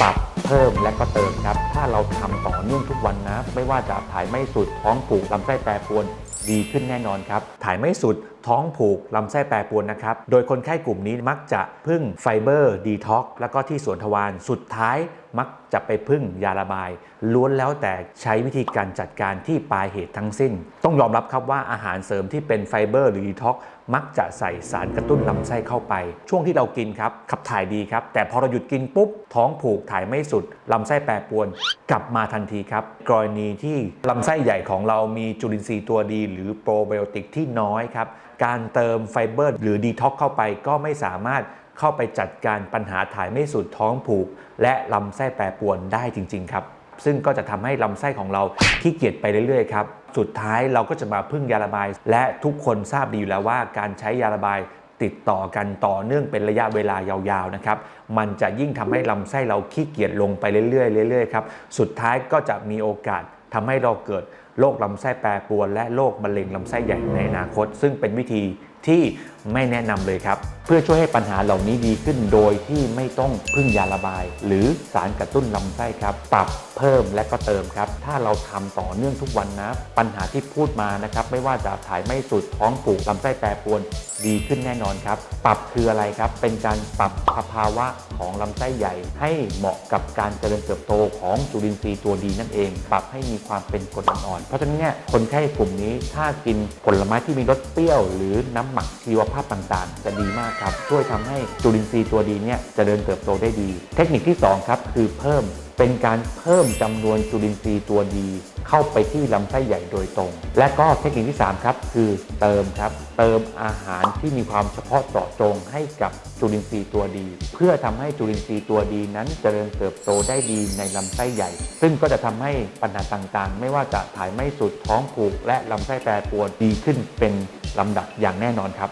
ปรับเพิ่มและก็เติมครับ ถ้าเราทำต่อเนื่องทุกวันนะ ไม่ว่าจะถ่ายไม่สุดท้องผูกลำไส้แปรปรวนดีขึ้นแน่นอนครับ ถ่ายไม่สุดท้องผูกลำไส้แปรปรวนนะครับ โดยคนไข้กลุ่มนี้มักจะพึ่งไฟเบอร์ดีท็อกแล้วก็ที่สวนทวารสุดท้ายมักจะไปพึ่งยาระบาย ล้วนแล้วแต่ใช้วิธีการจัดการที่ปลายเหตุทั้งสิ้น ต้องยอมรับครับว่าอาหารเสริมที่เป็นไฟเบอร์หรือดีท็อกมักจะใส่สารกระตุ้นลำไส้เข้าไป ช่วงที่เรากินครับ ขับถ่ายดีครับ แต่พอเราหยุดกินปุ๊บ ท้องผูกถ่ายไม่สุด ลำไส้แปรปรวน กลับมาทันทีครับ กรณีที่ลำไส้ใหญ่ของเรามีจุลินทรีย์ตัวดี หรือโปรไบโอติกที่น้อยครับการเติมไฟเบอร์หรือดีท็อกเข้าไปก็ไม่สามารถเข้าไปจัดการปัญหาถ่ายไม่สุดท้องผูก และลำไส้แปรปรวนได้จริง ๆ ครับ ซึ่งก็จะทำให้ลำไส้ของเราขี้เกียจไปเรื่อยๆครับสุดท้ายเราก็จะมาพึ่งยาระบาย และทุกคนทราบดีอยู่แล้วว่าการใช้ยาระบายติดต่อกันต่อเนื่องเป็นระยะเวลายาวๆนะครับ มันจะยิ่งทำให้ลำไส้เราขี้เกียจลงไปเรื่อยๆเรื่อยๆครับ สุดท้ายก็จะมีโอกาส ทำให้เราเกิดโรคลำไส้แปรปรวน และโรคมะเร็งลำไส้ใหญ่ในอนาคต ซึ่งเป็นวิธี ที่ไม่แนะนำเลยครับ เพื่อช่วยให้ปัญหาเหล่านี้ดีขึ้นโดยที่ไม่ต้องพึ่งยาระบาย หรือสารกระตุ้นลำไส้ครับ ปรับเพิ่มและก็เติมครับ ถ้าเราทำต่อเนื่องทุกวันนะ ปัญหาที่พูดมานะครับ ไม่ว่าจะถ่ายไม่สุดท้องผูกลำไส้แปรปรวนดีขึ้นแน่นอนครับ ปรับคืออะไรครับ เป็นการปรับสภาวะของลำไส้ใหญ่ ให้เหมาะกับการเจริญเติบโตของจุลินทรีย์ตัวดีนั่นเอง ปรับให้มีความเป็นกรดอ่อน เพราะฉะนั้นเนี่ยคนไข้กลุ่มนี้ถ้ากินผลไม้ที่มีรสเปรี้ยว หรือน้ำหมักชีวภาพต่างๆ จะดีมากครับ ช่วยทำให้จุลินทรีย์ตัวดีเนี่ยจะเจริญเติบโตได้ดี เทคนิคที่สองครับ คือเพิ่มเป็นการเพิ่มจำนวนจุลินทรีย์ตัวดี เข้าไปที่ลำไส้ใหญ่โดยตรง และก็เทคนิคที่ 3 ครับ คือเติมครับ เติมอาหารที่มีความเฉพาะเจาะจงให้กับจุลินทรีย์ตัวดี เพื่อทำให้จุลินทรีย์ตัวดีนั้นเจริญเติบโตได้ดีในลำไส้ใหญ่ ซึ่งก็จะทำให้ปัญหาต่างๆ ไม่ว่าจะถ่ายไม่สุดท้องผูกและลำไส้แปรปรวนดีขึ้นเป็น ลำดับอย่างแน่นอนครับ